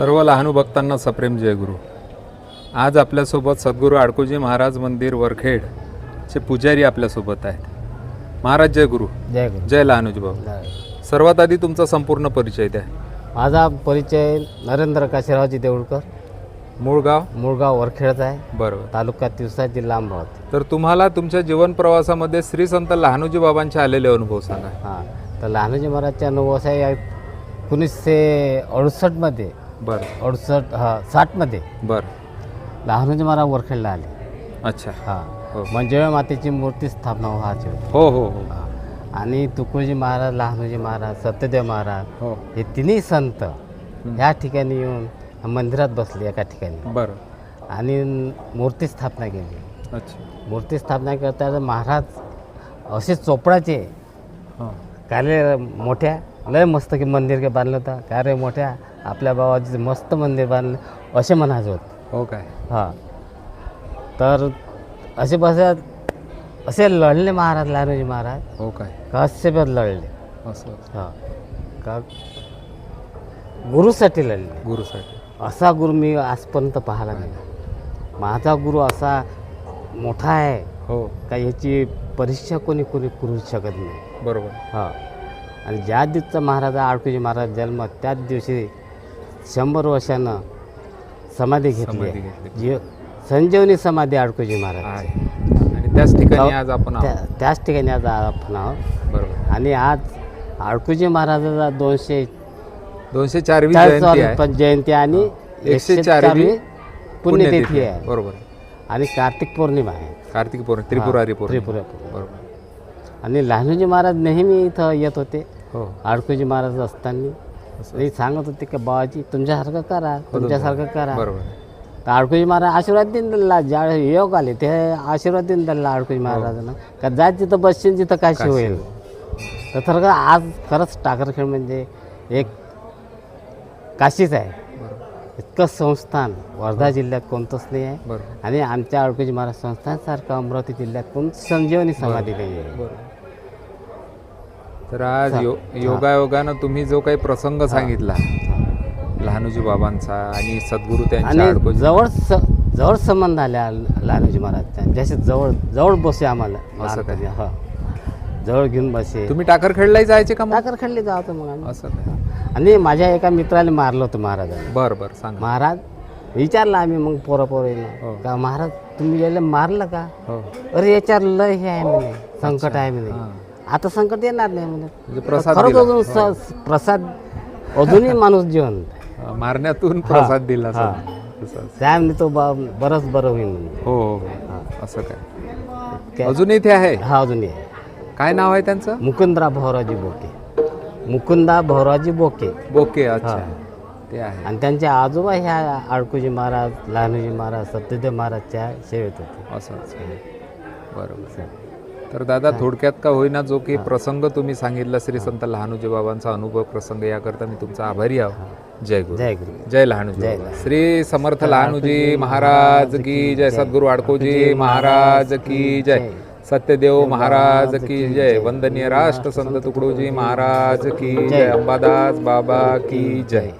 सर्व लहानू भक्तांना सप्रेम जयगुरु आज आपल्यासोबत सद्गुरू आडकोजी महाराज मंदिर वरखेड चे पुजारी आपल्यासोबत आहेत. महाराज जय गुरु. जय गुरु. जय लहानूजी भाऊ. सर्वात आधी तुमचा संपूर्ण परिचय द्या. माझा परिचय नरेंद्र काशीरावजी देऊळकर. मूळ गाव? मुळगाव वरखेडचा आहे. बरोबर. तालुका तिवसा जिल्हा अमरावती तर तुम्हाला तुमच्या जीवन प्रवासामध्ये श्री संत लहानूजी बाबांचे आलेले अनुभव सांगा. हां तर लहानोजी महाराजचा अनुभव असा आहे एकोणीसशे अडुसष्टमध्ये बरं. अडुसष्ट हा साठमध्ये. बरं. लहानोजी महाराज वरखेडला आले. अच्छा. हां. हो. मंजुळा मातेची मूर्ती स्थापना व्हायची होती. हो हो हो. हां. आणि तुकडोजी महाराज लहानोजी महाराज सत्यदेव महाराज हो. हे तिन्ही संत ह्या ठिकाणी येऊन मंदिरात बसले एका ठिकाणी. बरं. आणि मूर्ती स्थापना केली. अच्छा. मूर्ती स्थापना करता महाराज असे चोपडाचे हां. रे मोठ्या लय मस्त की मंदिर के बांधलं होतं. काय रे मोठ्या? आपल्या बाबाचे मस्त मंदिर बांधलं. असे म्हणायचं होतं. हो काय? हां. तर असे बसत असे लढले महाराज लहानोजी महाराज. हो काय? पण लढले. असं हां. का? गुरुसाठी लढले. गुरुसाठी. असा गुरु मी आजपर्यंत पाहिला नाही माझा गुरु असा मोठा आहे. हो. का याची परीक्षा कोणी कोणी करू शकत नाही. बरोबर. हां. आणि ज्या दिवसचा महाराजा आडकुजी महाराज जन्म त्याच दिवशी शंभर वर्षानं समाधी घेतली समाधी आहे. घेतली. जी संजीवनी समाधी आडकुजी महाराज. आहे. आणि त्याच ठिकाणी आज आपण आहोत. त्या- त्याच ठिकाणी आज आपण आहोत. बरोबर. आणि आज आडकुजी महाराजाचा दोनशे दोनशे चारवी चाळीस जयंती आहे. जयंती आणि एकशे एकशे चारवी चारवी पुण्यतिथी आहे. बरोबर. आणि कार्तिक पौर्णिमा आहे. कार्तिक पौर्णिमा त्रिपुरारी पौर्णिमा. त्रिपुरा. बरोबर. आणि लहानोजी महाराज नेहमी इथं येत होते. हो. आडकोजी महाराज असताना. ते सांगत होते की बाबाजी तुमच्यासारखं करा तुमच्यासारखं करा. बरोबर. तर आडकोजी महाराज आशीर्वाद देऊन दिला. ज्या योग आले ते आशीर्वाद देऊन दिला आडकोजी हो. महाराजांना. का जा तिथं बसशील तिथं काशी होईल तर खरं आज खरंच टाकरखेड म्हणजे एक काशीच आहे. इतकं संस्थान वर्धा जिल्ह्यात कोणतंच नाही आहे. बरोबर आणि आमच्या आडकोजी महाराज संस्थानसारखं अमरावती जिल्ह्यात कोणतं संजीवनी समाधी नाही आहे. तर आज यो योगायोगानं तुम्ही जो काही प्रसंग सांगितला लहानूजी बाबांचा आणि सद्गुरू त्यांच्या आणि जवळ स जवळ संबंध आल्या लहानोजी महाराजच्या. जसे जवळ जवळ बसे आम्हाला. असं काय? लहानपणी, हो. जवळ घेऊन बसे. तुम्ही टाकरखेडलाही जायचे का मग? टाकर खणली जावतो मग आम्ही. असं काय आणि माझ्या एका मित्राने मारलं होतं महाराजांनी. बर बर सांगा. महाराज विचारलं आम्ही मग पोरं हो. पोरं का महाराज तुम्ही याला मारलं का? हो. अरे याच्यावर लय हे आहे म्हणे संकट आहे म्हणे. हां. आता संकट येणार नाही म्हणे. म्हणजे प्रसाद खरंच दिला. अजून स- प्रसाद अजूनही माणूस जिवंत आहे. हा, मारण्यातून प्रसाद दिला हा. असं. असं. त्यामुळे तो ब- बरंच बरं होईल म्हणे. हो हो हो. असं काय? काय- अजून इथे आहे? हा अजून आहे. काय नाव आहे त्यांचं? मुकुंदरा भाऊराजी बोके. मुकुंदा भाऊराजी बोके. बोके अच्छा. ते आहे. आणि त्यांचे आजोबा ह्या आडकुजी महाराज लहानोजी महाराज सत्यदेव महाराजच्या सेवेत होते. असं बरोबर. तर दादा थोडक्यात का होईना जो की प्रसंग तुम्ही सांगितला श्री संत लहानूजी बाबांचा अनुभव प्रसंग याकरता मी तुमचा आभारी आहो. जय गुरु. जय गुरु. जय लहानूजी. श्री समर्थ लहानूजी महाराज की जय. सद्गुरु आडकोजी महाराज की जय. सत्यदेव महाराज की जय। वंदनीय राष्ट्र संत तुकडोजी महाराज की जय। अंबादास बाबा की जय।